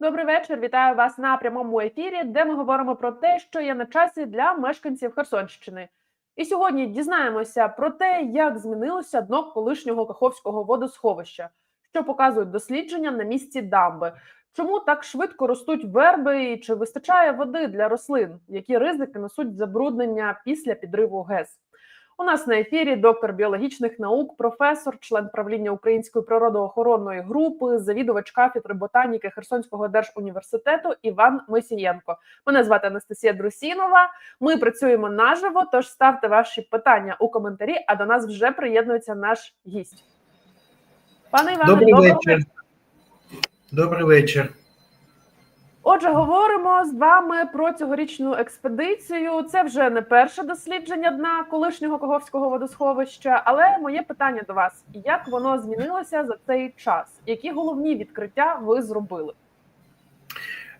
Добрий вечір. Вітаю вас на прямому ефірі, де ми говоримо про те, що є на часі для мешканців Херсонщини. І сьогодні дізнаємося про те, як змінилося дно колишнього Каховського водосховища, що показують дослідження на місці дамби. Чому так швидко ростуть верби і чи вистачає води для рослин? Які ризики несуть забруднення після підриву ГЕС? У нас на ефірі доктор біологічних наук, професор, член правління Української природоохоронної групи, завідувач кафедри ботаніки Херсонського держуніверситету Іван Мисієнко. Мене звати Анастасія Друсінова. Ми працюємо наживо. Тож ставте ваші питання у коментарі. А до нас вже приєднується наш гість. Пане Іване, Добрий доброго вечір. Добрий вечір. Отже, говоримо з вами про цьогорічну експедицію. Це вже не перше дослідження дна колишнього Коговського водосховища. Але моє питання до вас: як воно змінилося за цей час? Які головні відкриття ви зробили?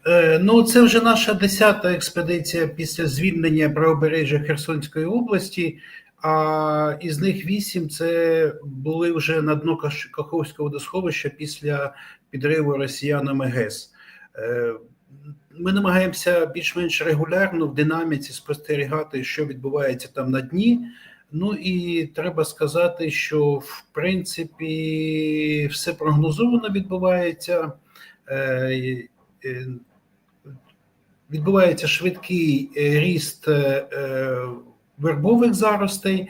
Е, Ну, це вже наша десята експедиція після звільнення правобережжя Херсонської області. А із них вісім це були вже на дно Каховського водосховища після підриву росіянами ГЕС. Ми намагаємося більш-менш регулярно в динаміці спостерігати, що відбувається там на дні. Ну і треба сказати, що в принципі все прогнозовано відбувається. Е, е, Відбувається швидкий е, ріст вербових заростей,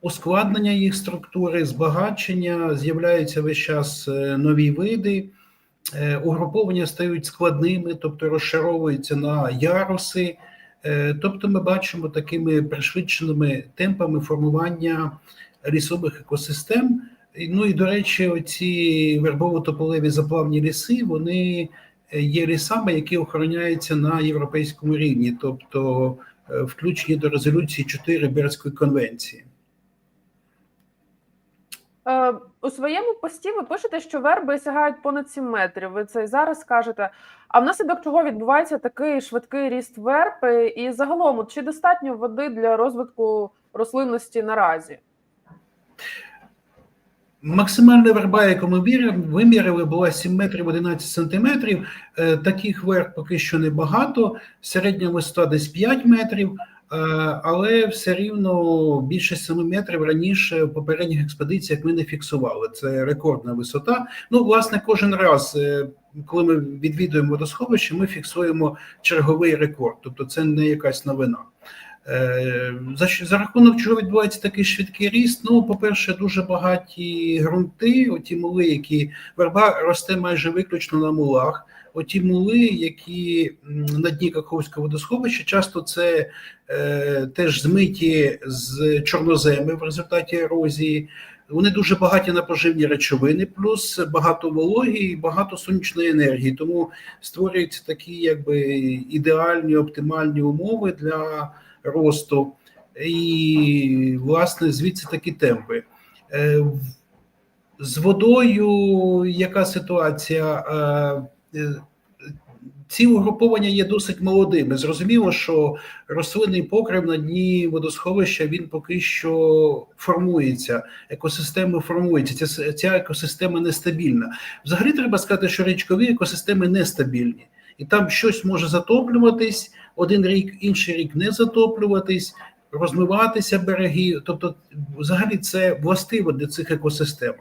ускладнення їх структури, збагачення, з'являються весь час нові види, угруповання стають складними, тобто розшаровуються на яруси. Е, Тобто ми бачимо такими пришвидшеними темпами формування лісових екосистем. Ну і до речі, оці вербово-тополеві заплавні ліси, вони є лісами, які охороняються на європейському рівні, тобто е, включені до резолюції 4 Бернської конвенції. У своєму пості ви пишете, що верби сягають понад 7 метрів. Ви це і зараз кажете. А внаслідок чого відбувається такий швидкий ріст верби? І загалом, чи достатньо води для розвитку рослинності наразі? Максимальна верба, яку ми виміряли, була 7 метрів 11 сантиметрів. Е, Таких верб поки що небагато. Середня висота десь 5 метрів, але все рівно більше 7 метрів раніше в попередніх експедиціях ми не фіксували. Це рекордна висота. Ну, власне, кожен раз, е, коли ми відвідуємо водосховище, ми фіксуємо черговий рекорд, тобто це не якась новина. Е, За, за рахунок чого відбувається такий швидкий ріст? Ну, по-перше, дуже багаті ґрунти, оті мули, які верба росте майже виключно на мулах. Оті мули, які на дні Каховського водосховища, часто це е, теж змиті з чорноземи в результаті ерозії. Вони дуже багаті на поживні речовини, плюс багато вологі і багато сонячної енергії. Тому створюються такі якби ідеальні, оптимальні умови для росту, і, власне, звідси такі темпи. Е, З водою яка ситуація? Е, е, Ці угруповання є досить молодими. Зрозуміло, що рослинний покрив на дні водосховища він поки що формується, екосистеми формуються. Ця, ця екосистема нестабільна. Взагалі треба сказати, що річкові екосистеми нестабільні, і там щось може затоплюватись один рік, інший рік не затоплюватись, розмиватися береги. Тобто, взагалі, це властиво для цих екосистем.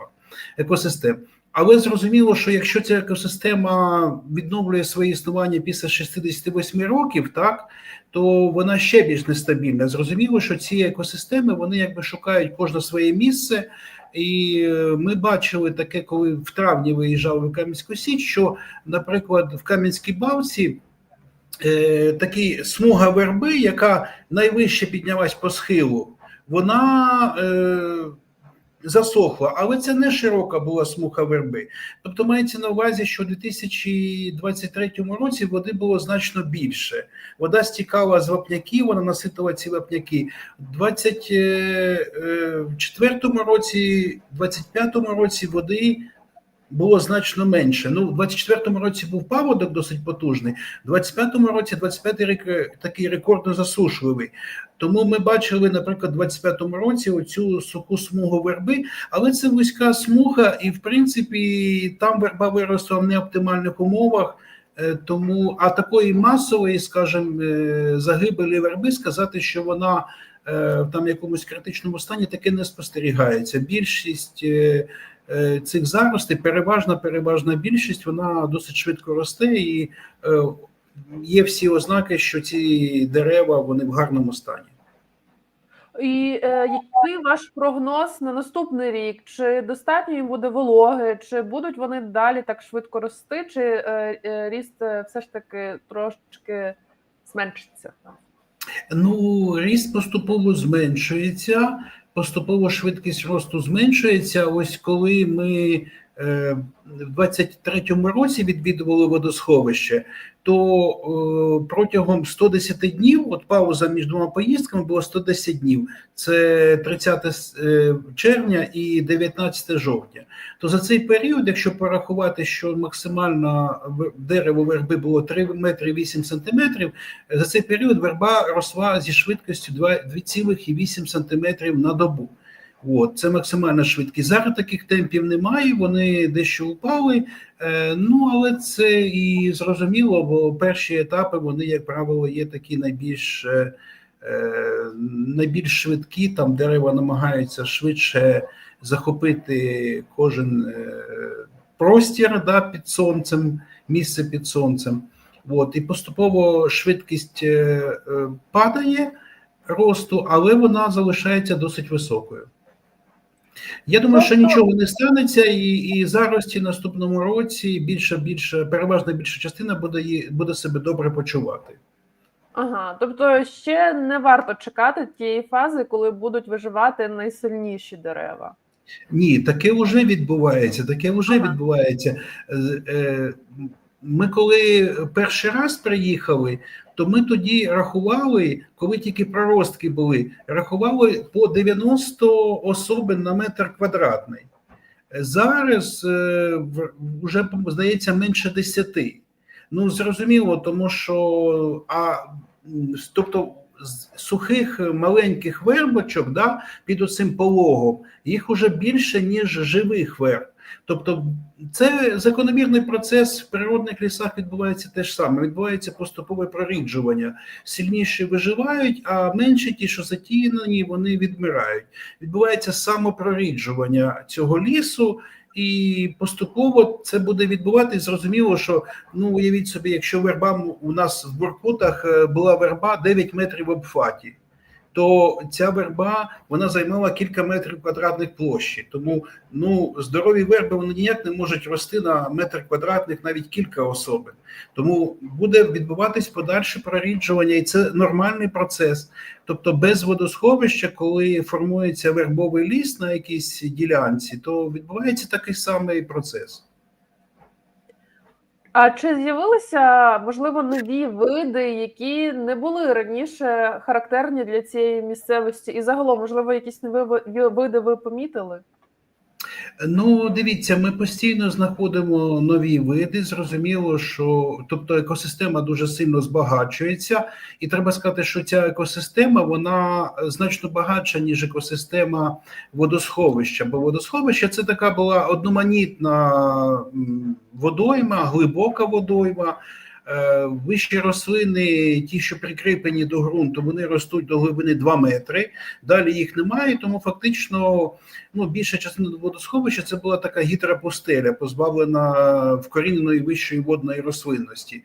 екосистем. Але зрозуміло, що якщо ця екосистема відновлює своє існування після 68 років, так то вона ще більш нестабільна. Зрозуміло, що ці екосистеми вони якби шукають кожне своє місце. І е, ми бачили таке, коли в травні виїжджали в Кам'янську Січ, що, наприклад, в Кам'янській Бавці е, такі смуга верби, яка найвище піднялась по схилу, вона е, засохла, але це не широка була смуха верби. Тобто мається на увазі, що у 2023 році води було значно більше. Вода стікала з вапняків, вона наситила ці вапняки. У 2024 році, 2025 році води було значно менше. Ну, у 24-му році був паводок досить потужний, у 25-му році 25-й рік е, такий рекордно засушливий. Тому ми бачили, наприклад, у 25-му році оцю суху смугу верби, але це вузька смуга, і в принципі там верба виросла в неоптимальних умовах. Е, Тому, а такої масової, скажімо, е, загибелі верби сказати, що вона е, в якомусь критичному стані таке не спостерігається. Більшість цих заростей, переважна, переважна більшість, вона досить швидко росте і е, є всі ознаки, що ці дерева вони в гарному стані. І е, який ваш прогноз на наступний рік? Чи достатньо їм буде вологи, чи будуть вони далі так швидко рости, чи е, е, ріст е, все ж таки трошечки зменшиться? Ну, ріст поступово зменшується, поступово швидкість росту зменшується. Ось коли ми в 23-му році відвідували водосховище, то е, протягом 110 днів, от пауза між двома поїздками була 110 днів. Це 30 е, червня і 19 жовтня. То за цей період, якщо порахувати, що максимально дерево верби було 3 метри 8 сантиметрів, за цей період верба росла зі швидкістю 2 2,8 см на добу. От, це максимальна швидкість. Зараз таких темпів немає, вони дещо упали. Е, ну, але це і зрозуміло, бо перші етапи, вони, як правило, є такі найбільш, е, е, найбільш швидкі, там дерева намагаються швидше захопити кожен е, простір да, під сонцем, місце під сонцем. От, і поступово швидкість е, е, падає росту, але вона залишається досить високою. Я думаю, що нічого не станеться, і, і зарості наступному році більша, більша, переважна більша частина буде, її- буде себе добре почувати. Ага, тобто ще не варто чекати тієї фази, коли будуть виживати найсильніші дерева. Ні, таке вже відбувається. Таке вже Ага. відбувається. Е, е, Ми коли перший раз приїхали, то ми тоді рахували, коли тільки проростки були, рахували по 90 особин на метр квадратний. Зараз е, вже здається менше 10. Ну зрозуміло, тому що а тобто з сухих е, маленьких вербочок, да, під оцим пологом, їх уже більше, ніж живих верб. Тобто, це закономірний процес в природних лісах відбувається те ж саме. Відбувається поступове проріджування. Сильніші виживають, а менші ті, що затіяні, вони відмирають. Відбувається самопроріджування цього лісу. І поступово це буде відбуватись. Зрозуміло, що ну уявіть собі, якщо верба у нас в Буркутах е, була верба 9 метрів в обхваті, то ця верба вона займала кілька метрів квадратних площі. Тому ну здорові верби вони ніяк не можуть рости на метр квадратних навіть кілька особин. Тому буде відбуватись подальше проріджування, і це нормальний процес. Тобто, без водосховища, коли формується вербовий ліс на якійсь ділянці, то відбувається такий самий процес. А чи з'явилися можливо нові види, які не були раніше характерні для цієї місцевості? І загалом, можливо, якісь нові види ви помітили? Ну, дивіться, ми постійно знаходимо нові види. Зрозуміло, що тобто екосистема дуже сильно збагачується, і треба сказати, що ця екосистема вона значно багатша, ніж екосистема водосховища. Бо водосховище це така була одноманітна водойма, глибока водойма. Е, Вищі рослини, ті, що прикріплені до ґрунту, вони ростуть до глибини 2 метри. Далі їх немає, тому фактично ну, більша частина водосховища це була така гідропустеля, позбавлена вкоріненої вищої водної рослинності.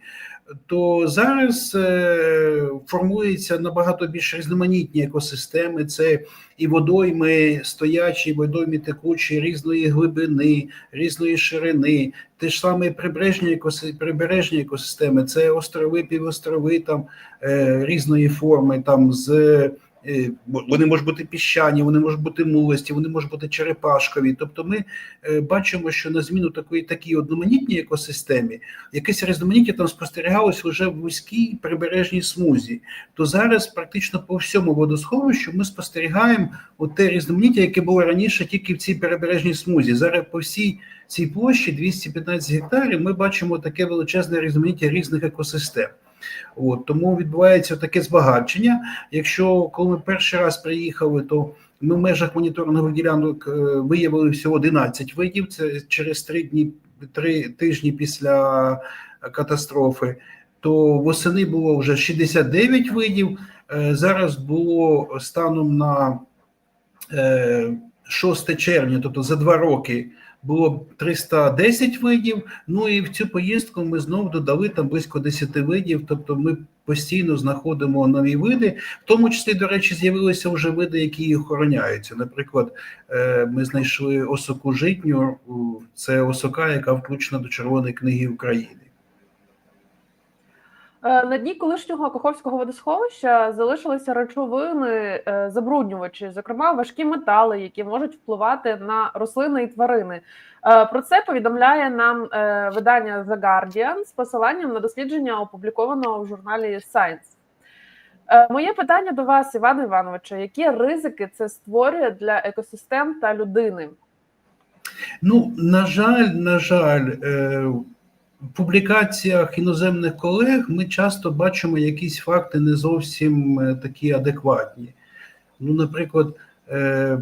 То зараз е, формуються набагато більш різноманітні екосистеми. Це і водойми стоячі, і водойми текучі різної глибини, різної ширини. Те ж саме прибережні екоси- прибережні екосистеми, це острови, півострови там е, різної форми, там з вони можуть бути піщані, вони можуть бути мулисті, вони можуть бути черепашкові. Тобто, ми е, бачимо, що на зміну такої такій одноманітній екосистемі якесь різноманіття там спостерігалось лише в вузькій прибережній смузі. То зараз практично по всьому водосховищу ми спостерігаємо от те різноманіття, яке було раніше тільки в цій прибережній смузі. Зараз по всій цій площі 215 гектарів. Ми бачимо таке величезне різноманіття різних екосистем. От тому відбувається таке збагачення. Якщо коли ми перший раз приїхали, то ми в межах моніторингових ділянок е, виявили всього 11 видів. Це через три дні, три тижні після катастрофи, то восени було вже 69 видів. Е, Зараз було станом на е, 6 червня, тобто за два роки, було 310 видів. Ну і в цю поїздку ми знову додали там близько 10 видів. Тобто ми постійно знаходимо нові види, в тому числі, до речі, з'явилися вже види, які охороняються. Наприклад, е, ми знайшли осоку житню, це осока, яка включена до Червоної книги України. Е, На дні колишнього Каховського водосховища залишилися речовини е, забруднювачі, зокрема важкі метали, які можуть впливати на рослини і тварини. Е, Про це повідомляє нам видання The Guardian з посиланням на дослідження, опублікованого в журналі Science. Моє питання до вас, Іване Івановичу, які ризики це створює для екосистем та людини? Ну, на жаль, на жаль, публікаціях іноземних колег ми часто бачимо якісь факти не зовсім е, такі адекватні. Ну, наприклад, е,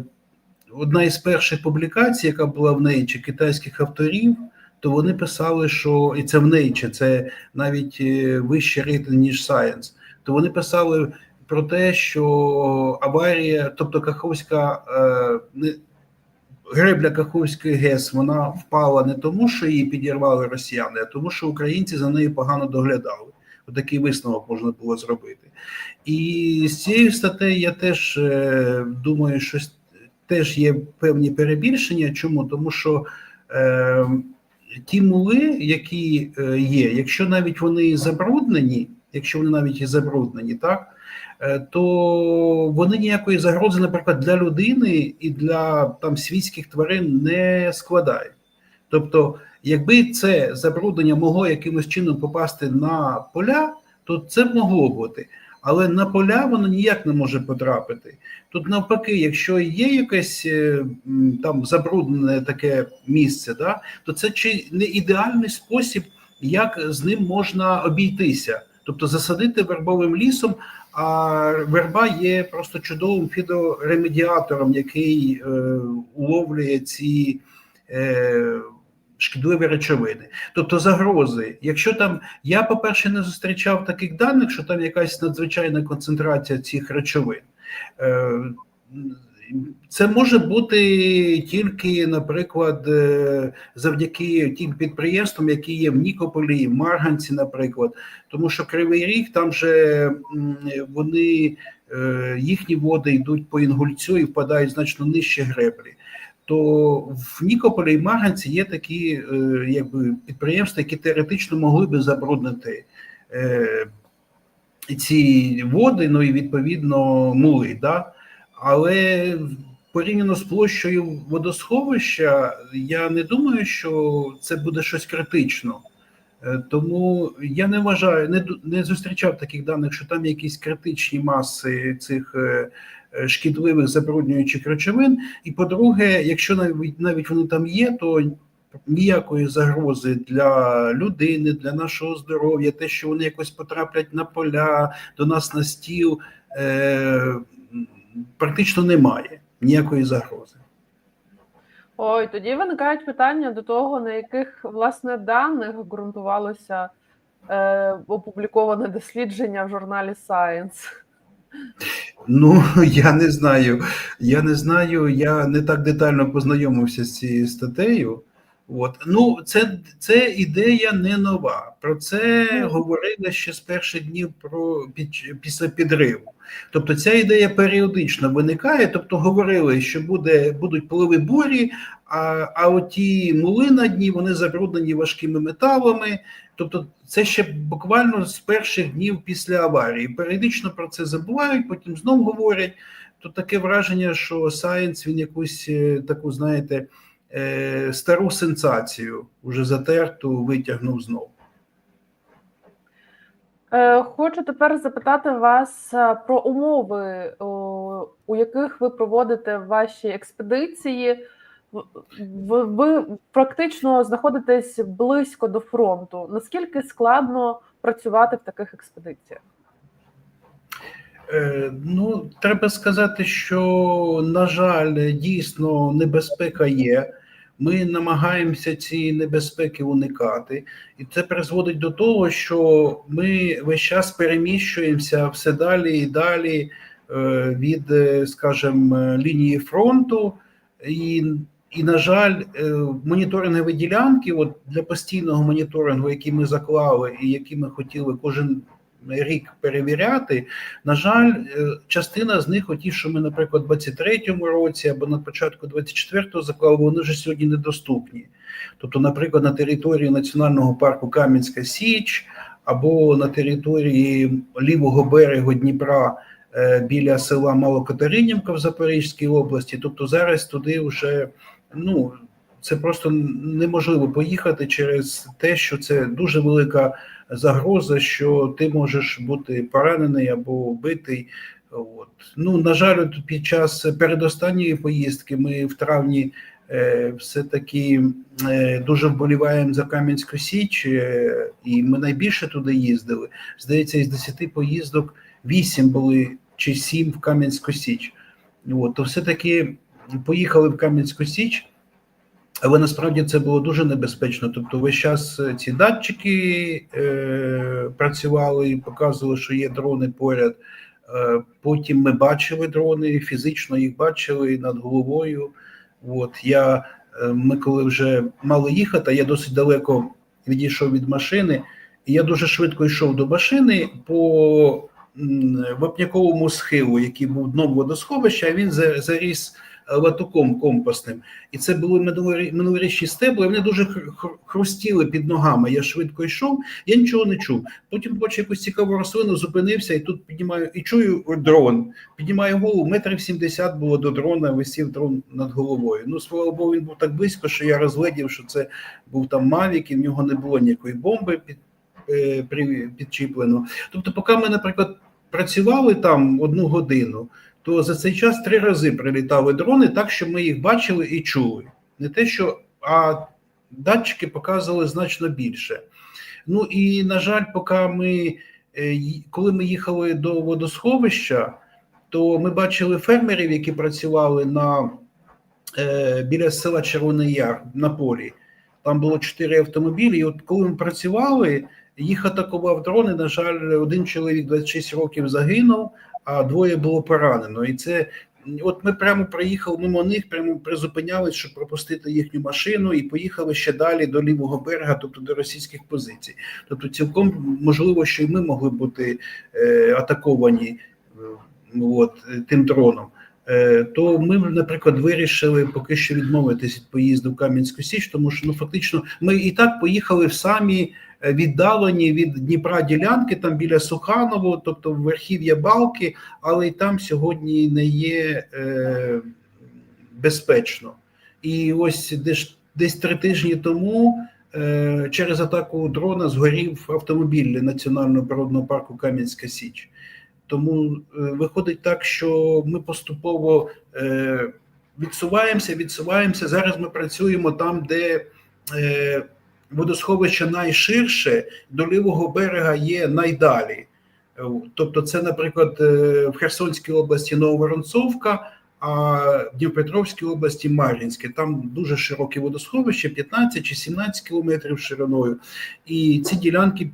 одна із перших публікацій, яка була в Nature китайських авторів, то вони писали, що і це в Nature, це навіть е, вищий рейтинг, ніж Science, то вони писали про те, що аварія, тобто Каховська гребля Каховської ГЕС вона впала не тому, що її підірвали росіяни, а тому, що українці за нею погано доглядали. Отакий висновок можна було зробити. І з цією статтею я теж е, думаю, що теж є певні перебільшення. Чому? Тому що е, ті мули, які е, є, якщо навіть вони забруднені, якщо вони навіть і забруднені, так е, то вони ніякої загрози, наприклад, для людини і для там світських тварин не складають. Тобто, якби це забруднення могло якимось чином попасти на поля, то це могло бути. Але на поля воно ніяк не може потрапити. Тут навпаки, якщо є якесь е, там забруднене таке місце, да, то це чи не ідеальний спосіб, як з ним можна обійтися, тобто засадити вербовим лісом. А верба є просто чудовим фідоремедіатором, який е, уловлює ці е, шкідливі речовини. Тобто загрози. Якщо там я, по-перше, не зустрічав таких даних, що там якась надзвичайна концентрація цих речовин. Е, це може бути тільки, наприклад, е, завдяки тим підприємствам, які є в Нікополі, в Марганці, наприклад, тому що Кривий Ріг там же вони е, їхні води йдуть по інгульцю і впадають значно нижче греблі. То в Нікополі і Марганці є такі е, якби, підприємства, які теоретично могли би забруднити ці води, ну і відповідно мули. Да? Але порівняно з площею водосховища, я не думаю, що це буде щось критично. Е, Тому я не вважаю, не, не зустрічав таких даних, що там якісь критичні маси цих е, е, шкідливих забруднюючих речовин. І по-друге, якщо навіть навіть вони там є, то ніякої загрози для людини, для нашого здоров'я, те, що вони якось потраплять на поля, до нас на стіл, практично немає ніякої загрози. Ой, тоді виникають питання до того, на яких власне даних ґрунтувалося е, опубліковане дослідження в журналі Science. Ну, я не знаю. Я не знаю, я не так детально познайомився з цією статтею. От. Ну, це, це ідея не нова. Про це говорили ще з перших днів про, під, після підриву. Тобто ця ідея періодично виникає, тобто говорили, що буде, будуть поливи бурі, а, а оті мули на дні вони забруднені важкими металами. Тобто, це ще буквально з перших днів після аварії. Періодично про це забувають, потім знов говорять. То таке враження, що Science він якусь е, таку, знаєте, е, стару сенсацію уже затерту витягнув знов. Е, Хочу тепер запитати вас е, про умови, у яких ви проводите ваші експедиції. Ви практично знаходитесь близько до фронту. Наскільки складно працювати в таких експедиціях? Е, Ну, треба сказати, що, на жаль, дійсно небезпека є. Ми намагаємося ці небезпеки уникати, і це призводить до того, що ми весь час переміщуємося все далі і далі е, від, е, скажімо, лінії фронту. І, і на жаль, моніторингові ділянки, от для постійного моніторингу, який ми заклали, і які ми хотіли кожен рік перевіряти. На жаль, е, частина з них, оті, що ми, наприклад, у 23-му році або на початку 24-го заклали, вони вже сьогодні недоступні. Тобто, наприклад, на території національного парку Кам'янська Січ або на території лівого берегу Дніпра е, біля села Малокатеринівка в Запорізькій області. Тобто зараз туди вже ну. Це просто неможливо поїхати через те, що це дуже велика загроза, що ти можеш бути поранений або вбитий. От. Ну, на жаль, під час передостанньої поїздки ми в травні е, все-таки е, дуже вболіваємо за Кам'янську Січ, е, і ми найбільше туди їздили. Здається, із 10 поїздок 8 були чи 7 в Кам'янську Січ. От, то все-таки поїхали в Кам'янську Січ. Але насправді це було дуже небезпечно. Тобто, весь час ці датчики е, працювали і показували, що є дрони поряд. Е, потім ми бачили дрони, фізично їх бачили над головою. От я е, ми коли вже мали їхати, я досить далеко відійшов від машини, і я дуже швидко йшов до машини по вапняковому схилу, який був дном водосховища. а Він за- заріс латуком компостним. І це були минулорічні стебли, вони дуже хр- хр- хрустіли під ногами. Я швидко йшов, я нічого не чув. Потім бачу якусь цікаву рослину, зупинився і тут піднімаю і чую дрон. Піднімаю голову, метрів 70 було до дрона, висів дрон над головою. Ну, слава Богу, він був так близько, що я розглядів, що це був там Мавік, і в нього не було ніякої бомби під, е, підчіплено. Тобто, поки ми, наприклад, працювали там одну годину, то за цей час три рази прилітали дрони, так що ми їх бачили і чули. Не те, що а датчики показували значно більше. Ну і на жаль, поки ми е, коли ми їхали до водосховища, то ми бачили фермерів, які працювали на е, біля села Червоний Яр на полі. Там було чотири автомобілі. І от коли ми працювали, їх атакував дрон. І, на жаль, один чоловік 26 років загинув, а двоє було поранено. І це от ми прямо проїхали мимо них, прямо призупинялись, щоб пропустити їхню машину, і поїхали ще далі до лівого берега, тобто до російських позицій. Тобто, цілком можливо, що і ми могли бути е, атаковані е, от, тим дроном. Е, То ми, наприклад, вирішили поки що відмовитись від поїзду в Кам'янську Січ, тому що ну фактично ми і так поїхали в самі віддалені від Дніпра ділянки, там біля Суханово, тобто в верхів'я Балки, але і там сьогодні не є е, безпечно. І ось десь, десь три тижні тому е, через атаку дрона згорів автомобіль Національного природного парку Кам'янська Січ. Тому е, виходить так, що ми поступово е, відсуваємося, відсуваємося. Зараз ми працюємо там, де водосховище найширше, до лівого берега є найдалі. Е, Тобто, це, наприклад, е, в Херсонській області Нововоронцовка, а в Дніпропетровській області Мар'їнське. Там дуже широке водосховище, 15 чи 17 кілометрів шириною. І ці ділянки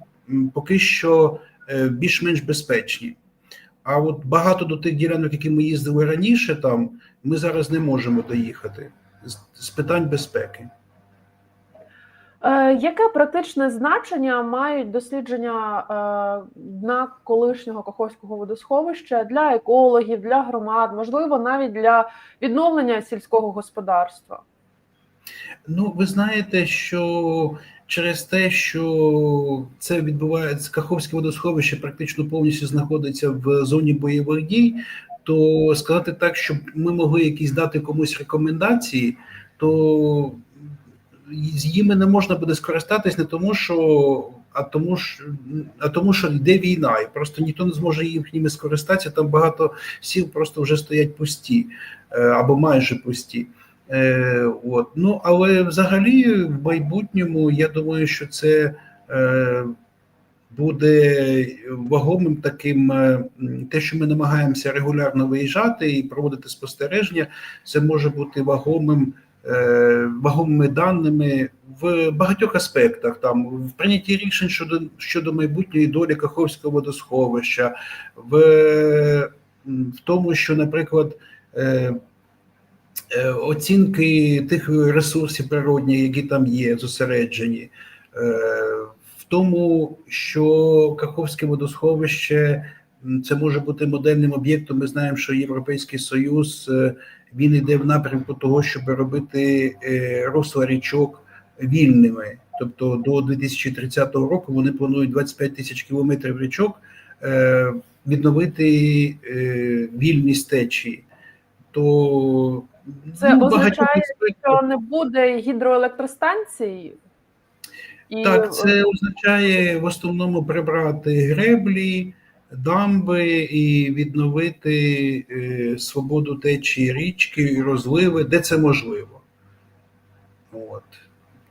поки що е, більш-менш безпечні. А от багато до тих ділянок, які ми їздили раніше, там ми зараз не можемо доїхати з питань безпеки. Е, яке практичне значення мають дослідження е, дна колишнього Каховського водосховища для екологів, для громад, можливо, навіть для відновлення сільського господарства? Ну, ви знаєте, що через те, що це відбувається, Каховське водосховище практично повністю знаходиться в зоні бойових дій, то сказати так, щоб ми могли якісь дати комусь рекомендації, то ними не можна буде скористатись не тому, що а тому ж, а тому, що йде війна, і просто ніхто не зможе їхніми скористатися. Там багато сіл просто вже стоять пусті е, або майже пусті. Е, от. Ну, але взагалі в майбутньому я думаю, що це е, буде вагомим таким, е, те, що ми намагаємося регулярно виїжджати і проводити спостереження, це може бути вагомим вагомими даними в багатьох аспектах, там в прийнятті рішень щодо щодо майбутньої долі Каховського водосховища, в, в тому, що, наприклад, е, е, оцінки тих ресурсів природних, які там є, зосереджені, е, в тому, що Каховське водосховище це може бути модельним об'єктом. Ми знаємо, що Європейський Союз е, він йде в напрямку того, щоб робити е, русла річок вільними. Тобто до 2030 року вони планують 25 тисяч кілометрів річок е, відновити е, вільність течії. То Це ну, означає, Що не буде гідроелектростанцій? І Так, це означає в основному прибрати греблі, дамби і відновити е, свободу течії річки і розливи, де це можливо. От.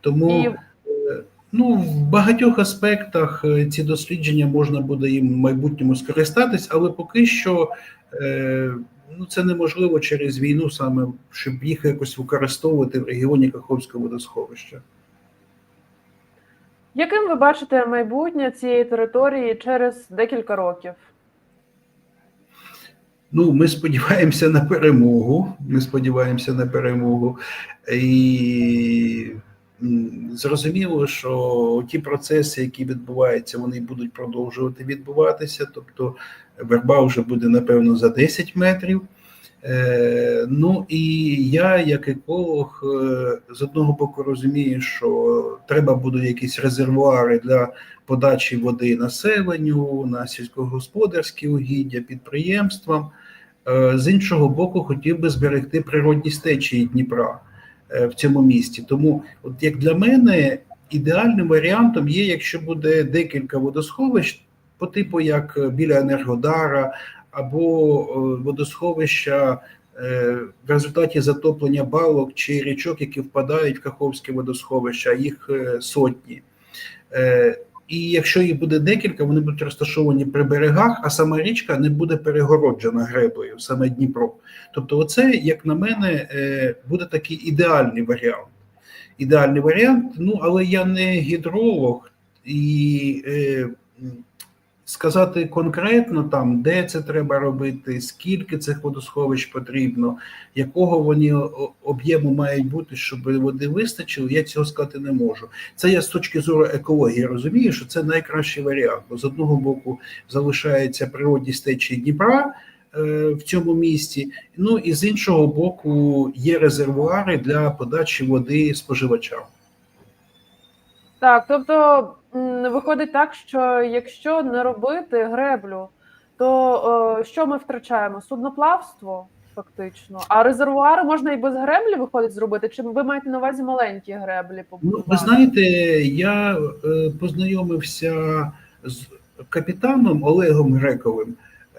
Тому І- е, ну, в багатьох аспектах е, ці дослідження можна буде їм в майбутньому скористатись, але поки що ну, це неможливо через війну, саме щоб їх якось використовувати в регіоні Каховського водосховища. Яким ви бачите майбутнє цієї території через декілька років? Ну, ми сподіваємося на перемогу. Ми сподіваємося на перемогу. І зрозуміло, що ті процеси, які відбуваються, вони будуть продовжувати відбуватися. Тобто верба вже буде, напевно, за 10 метрів. Е, ну і я, як еколог, е, з одного боку розумію, що треба будуть якісь резервуари для подачі води населенню, на сільськогосподарські угіддя, підприємствам. Е, З іншого боку, хотів би зберегти природні стечії Дніпра в цьому місті. Тому, от як для мене, ідеальним варіантом є, якщо буде декілька водосховищ, по типу як біля Енергодара або е, водосховища е, в результаті затоплення балок чи річок, які впадають в Каховське водосховище, їх е, сотні. І якщо їх буде декілька, вони будуть розташовані при берегах, а сама річка не буде перегороджена греблею, саме Дніпро. Тобто, оце, як на мене, буде такий ідеальний варіант. Ідеальний варіант, ну але я не гідролог і сказати конкретно там, де це треба робити, скільки цих водосховищ потрібно, якого вони об'єму мають бути, щоб води вистачило, я цього сказати не можу. Це я з точки зору екології розумію, що це найкращий варіант. Бо з одного боку залишається природні стечії Дніпра е, в цьому місті, ну і з іншого боку є резервуари для подачі води споживачам. Так, тобто виходить так, що якщо не робити греблю, то е, що ми втрачаємо? Судноплавство, фактично. А резервуари можна і без греблі виходить зробити? Чи ви маєте на увазі маленькі греблі Ну, ви знаєте, я е, познайомився з капітаном Олегом Грековим,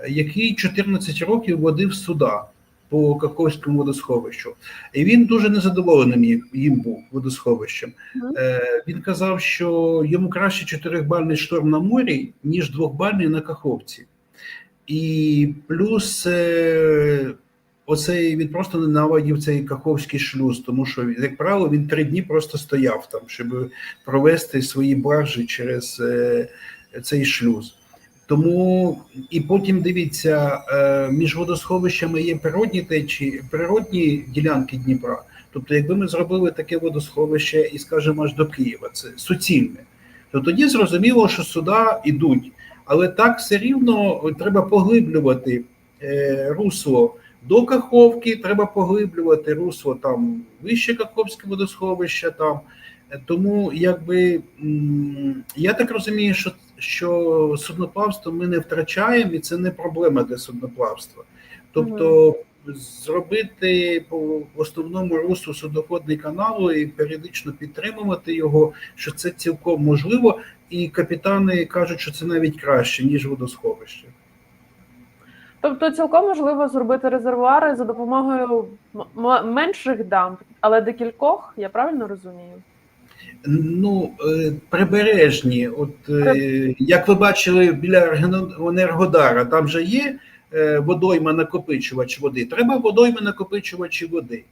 який 14 років водив суда по Каховському водосховищу. І він дуже незадоволеним їм- був водосховищем. Е, Він казав, що йому краще чотирихбальний шторм на морі, ніж двохбальний на Каховці. І плюс е, оцей він просто ненавидів цей Каховський шлюз, тому що, як правило, він три дні просто стояв там, щоб провести свої баржі через е, цей шлюз. Тому і потім дивіться, е, між водосховищами є природні течії, природні ділянки Дніпра. Тобто, якби ми зробили таке водосховище і, скажімо, аж до Києва, це суцільне, то тоді зрозуміло, що сюди йдуть. Але так все рівно треба поглиблювати е, русло до Каховки, треба поглиблювати русло там вище Каховське водосховище. Там. Е, Тому, якби я так розумію, що, що судноплавство ми не втрачаємо, і це не проблема для судноплавства. Тобто зробити по основному руслу судоходний каналу і періодично підтримувати його, що це цілком можливо, і капітани кажуть, що це навіть краще ніж водосховище. Тобто цілком можливо зробити резервуари за допомогою менших дамб, але декількох, я правильно розумію? Ну, е, прибережні, от е, як ви бачили біля Енергодара, там же є е, водойма накопичувач води. Треба водойми накопичувачі води.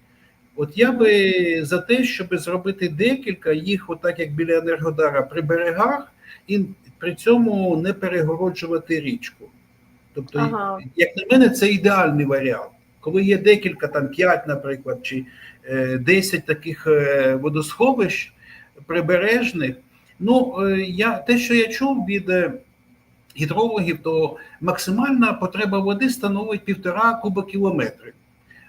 От я би за те, щоб зробити декілька їх, отак як біля Енергодара, при берегах, і при цьому не перегороджувати річку. Тобто, Ага. як на мене, це ідеальний варіант. Коли є декілька, там 5, наприклад, чи е, 10 таких водосховищ прибережних. Ну, е, я, те, що я чув від е, гідрологів, то максимальна потреба води становить півтора кубокілометри.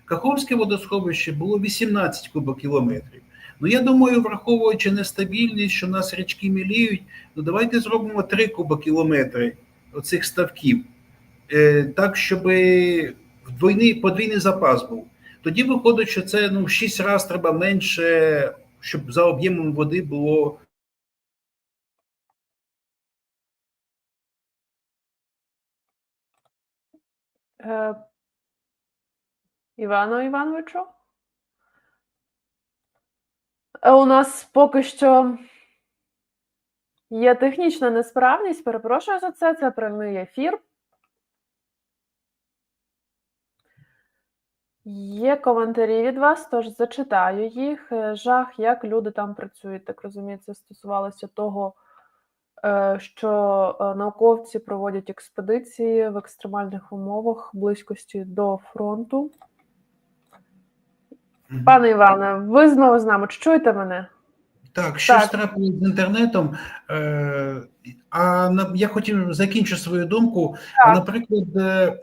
Каховське водосховище було 18 кубокілометрів. Ну, я думаю, враховуючи нестабільність, що нас річки міліють, ну давайте зробимо 3 кубокілометри оцих ставків, е, так, щоб вдвойний, подвійний запас був. Тоді виходить, що це ну, в 6 разів треба менше, щоб за об'ємом води було Е, Івану Івановичу? Е, У нас поки що є технічна несправність. Перепрошую за це. Це прямий ефір. Є коментарі від вас, тож зачитаю їх. Е, Жах, як люди там працюють. Так розумію, це стосувалося того, е, що е, науковці проводять експедиції в екстремальних умовах близькості до фронту. Пане Іване, ви знову з нами. Чуєте мене? Так, щось Так. трапилось з інтернетом. Е, а я хотів закінчити свою думку. Так. наприклад, е,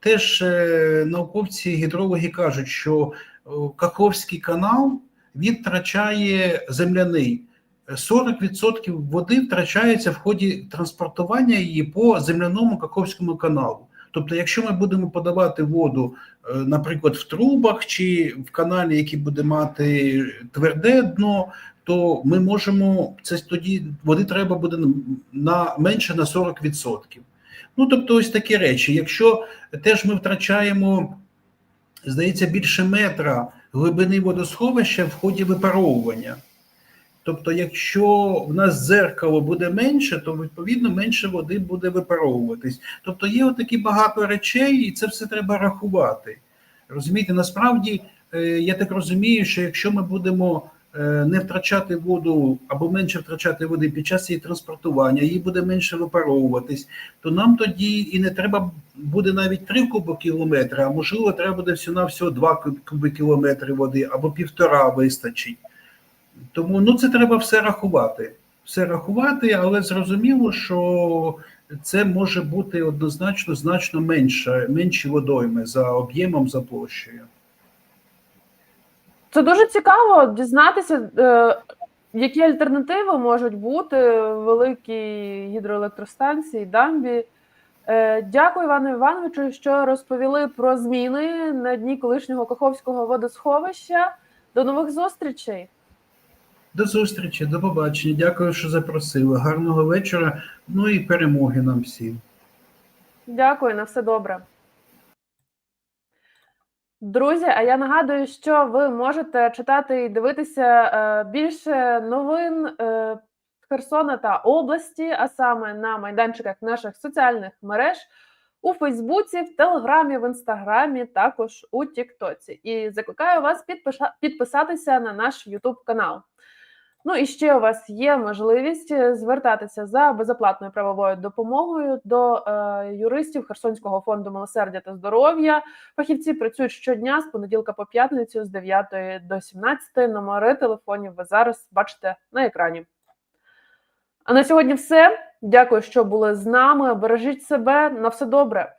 теж е, науковці гідрологи кажуть, що Каховський канал він втрачає земляний. 40% води втрачається в ході транспортування її по земляному Каховському каналу. Тобто, якщо ми будемо подавати воду, е, наприклад, в трубах чи в каналі, який буде мати тверде дно, то ми можемо це тоді води треба буде на менше на 40%. Ну тобто, ось такі речі. Якщо теж ми втрачаємо, здається, більше метра глибини водосховища в ході випаровування. Тобто, якщо в нас дзеркало буде менше, то відповідно менше води буде випаровуватись. Тобто є отакі багато речей, і це все треба рахувати. Розумієте, насправді е, я так розумію, що якщо ми будемо не втрачати воду або менше втрачати води під час її транспортування, її буде менше випаровуватись, то нам тоді і не треба буде навіть 3 кубокілометри, а можливо, треба буде всього-навсього 2 кубокілометри води або півтора вистачить. Тому ну це треба все рахувати. Все рахувати, але зрозуміло, що це може бути однозначно значно менше, менші водойми за об'ємом, за площею. Це дуже цікаво дізнатися, е, які альтернативи можуть бути великій гідроелектростанції дамбі. Е, Дякую, Івану Івановичу, що розповіли про зміни на дні колишнього Каховського водосховища. До нових зустрічей. До зустрічі, до побачення. Дякую, що запросили. Гарного вечора. Ну і перемоги нам всім. Дякую, на все добре. Друзі, а я нагадую, що ви можете читати і дивитися е, більше новин е, Херсона та області, а саме на майданчиках наших соціальних мереж у Фейсбуці, в Телеграмі, в Інстаграмі, також у Тіктоці. І закликаю вас підписатися на наш Ютуб канал. Ну і ще у вас є можливість е, звертатися за безоплатною правовою допомогою до е, юристів Херсонського фонду милосердя та здоров'я. Фахівці працюють щодня з понеділка по п'ятницю з 9 до 17. Номери телефонів ви зараз бачите на екрані. А на сьогодні все. Дякую, що були з нами. Бережіть себе на все добре.